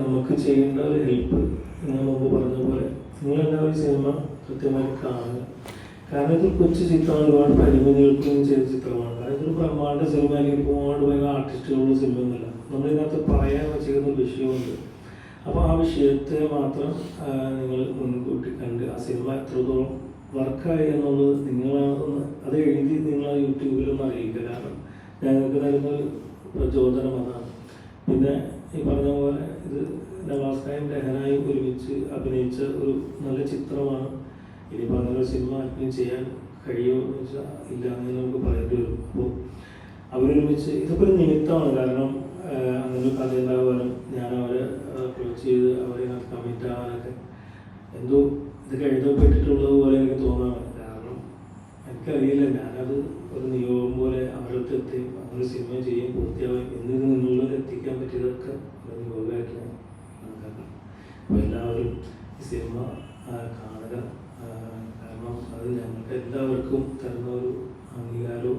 നമുക്ക് ചെയ്യേണ്ട ഒരു ഹെൽപ്പ് ഞാൻ മുമ്പ് പറഞ്ഞ പോലെ നിങ്ങളെല്ലാവരും സിനിമ കൃത്യമായി കാണുക. കാരണം ഇത് കൊച്ചു ചിത്രം ഒരുപാട് പരിമിതികൾക്കും ചെയ്ത ചിത്രമാണ് ഇതൊരു ബ്രഹ്മാണ്ട സിനിമ അല്ലെങ്കിൽ ഒരുപാട് ഭയങ്കര ആർട്ടിസ്റ്റുകളുള്ള സിനിമയൊന്നുമില്ല. നമ്മളിതിനകത്ത് പറയാൻ വെച്ചിരുന്ന വിഷയമുണ്ട്. അപ്പോൾ ആ വിഷയത്തെ മാത്രം നിങ്ങൾ മുൻകൂട്ടി കണ്ട് ആ സിനിമ എത്രത്തോളം വർക്കായി എന്നുള്ളത് നിങ്ങളാണെന്ന് അത് എഴുതി നിങ്ങൾ യൂട്യൂബിലൊന്നും അറിയിക്കുക. കാരണം ഞങ്ങൾക്ക് തരുന്നൊരു പ്രചോദനം അതാണ്. പിന്നെ ഈ പറഞ്ഞ പോലെ ഇത് നവാസ്കായും രഹനായും ഒരുമിച്ച് അഭിനയിച്ച ഒരു നല്ല ചിത്രമാണ്. ഇനി പറഞ്ഞൊരു സിനിമ ആർക്കും ചെയ്യാൻ കഴിയുമോ എന്ന് വെച്ചാൽ ഇല്ല എന്ന് നമുക്ക് പറയേണ്ടി വരും. അപ്പോൾ അവരൊരുമിച്ച് ഇതൊക്കെ ഒരു നിമിത്തമാണ്. കാരണം അങ്ങനൊരു കഥ ഞാൻ അവരെ അപ്രോച്ച് ചെയ്ത് അവരെ കമ്മിറ്റ് ആവാനൊക്കെ എന്തോ ഇതൊക്കെ എഴുതപ്പെട്ടിട്ടുള്ളത് പോലെ എനിക്ക് തോന്നാണ് കാരണം എനിക്കറിയില്ല. ഞാനത് ഒരു നിയമം ഒരു സിനിമ ചെയ്യും പൂർത്തിയാവും എന്നിത് നിങ്ങളിലൂടെ എത്തിക്കാൻ പറ്റിയതൊക്കെ ഗോപായിട്ട് കണക്കാക്കണം അപ്പോൾ എല്ലാവരും ഈ സിനിമ കാണുക. കാരണം അത് ഞങ്ങൾക്ക് എല്ലാവർക്കും തരുന്ന ഒരു അംഗീകാരവും